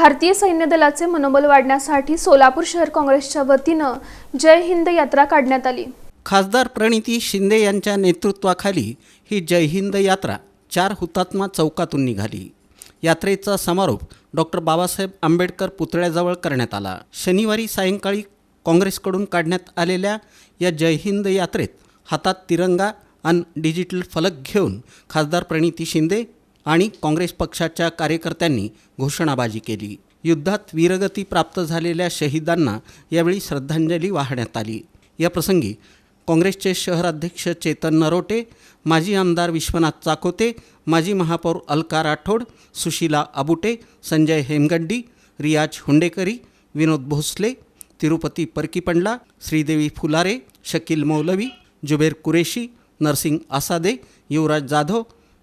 भारतीय सैन्य दलाचे मनोबल वाढण्यासाठी सोलापूर शहर काँग्रेसच्या वतीनं जय हिंद यात्रा काढण्यात आली. खासदार प्रणिती शिंदे यांच्या नेतृत्वाखाली ही जय हिंद यात्रा चार हुतात्मा चौकातून निघाली. यात्रेचा समारोप डॉक्टर बाबासाहेब आंबेडकर पुतळ्याजवळ करण्यात आला. शनिवारी सायंकाळी काँग्रेसकडून काढण्यात आलेल्या या जय हिंद यात्रेत हातात तिरंगा आणि डिजिटल फलक घेऊन खासदार प्रणिती शिंदे आणि काँग्रेस पक्षाच्या कार्यकर्त्यांनी घोषणाबाजी केली. युद्धात वीरगती प्राप्त झालेल्या शहीदांना यावेळी श्रद्धांजली वाहण्यात आली. या प्रसंगी काँग्रेसचे शहराध्यक्ष चेतन नरोटे माजी आमदार विश्वनाथ चाकोते माजी महापौर अलका राठोड सुशीला अबुटे संजय हेमगड्डी रियाज हुंडेकरी विनोद भोसले तिरुपती परकीपंडला श्रीदेवी फुलारे शकील मौलवी जुबेर कुरेशी नरसिंग आसादे युवराज जाधव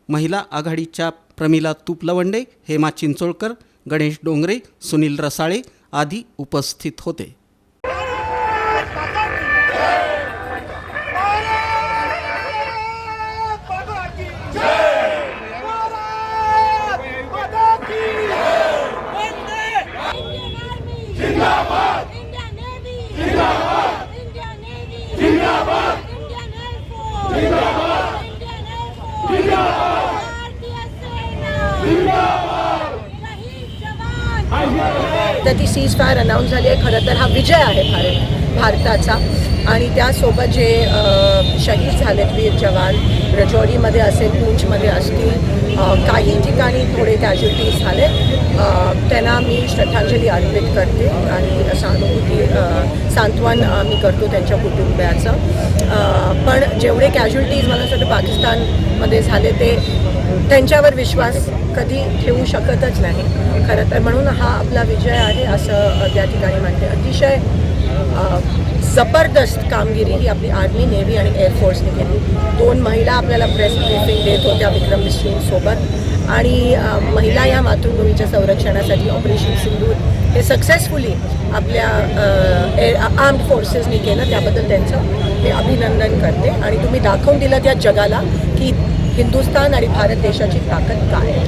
महिला आघाडीच्या प्रमिला तुपलवंडे हेमा चिंचोळकर गणेश डोंगरे सुनील रसाळे आदी उपस्थित होते. तर ती सीज फायर अनाऊन्स झाली आहे. खरं तर हा विजय आहे भारत भारताचा. आणि त्यासोबत जे शहीद झालेत वीर जवान रजौरीमध्ये असेल पूंछमध्ये असतील काही ठिकाणी थोडे कॅज्युलिटीज झाले श्रद्धांजली अर्पित करते आणि सहानुभूती सांत्वन मी करतो त्यांच्या कुटुंबियाचं. पण जेवढे कॅज्युलिटीज मला असं वाटतं पाकिस्तानमध्ये झाले ते त्यांच्यावर विश्वास कधी ठेवू शकतच नाही. खरं तर म्हणून हा आपला विजय आहे असं त्या ठिकाणी म्हणते अतिशय जबरदस्त कामगिरी ही आपली आर्मी नेव्ही आणि एअरफोर्सने केली. दोन महिला आपल्याला प्रेस ब्रिफिंग देत होत्या विक्रम मिश्रींसोबत. आणि महिला या मातृभूमीच्या संरक्षणासाठी ऑपरेशन सिंधूर हे सक्सेसफुली आपल्या आर्म्ड फोर्सेसनी केलं. त्याबद्दल त्यांचं मी अभिनंदन करते. आणि तुम्ही दाखवून दिलं त्या जगाला की हिंदुस्तान आणि भारत देशाची ताकद काय आहे.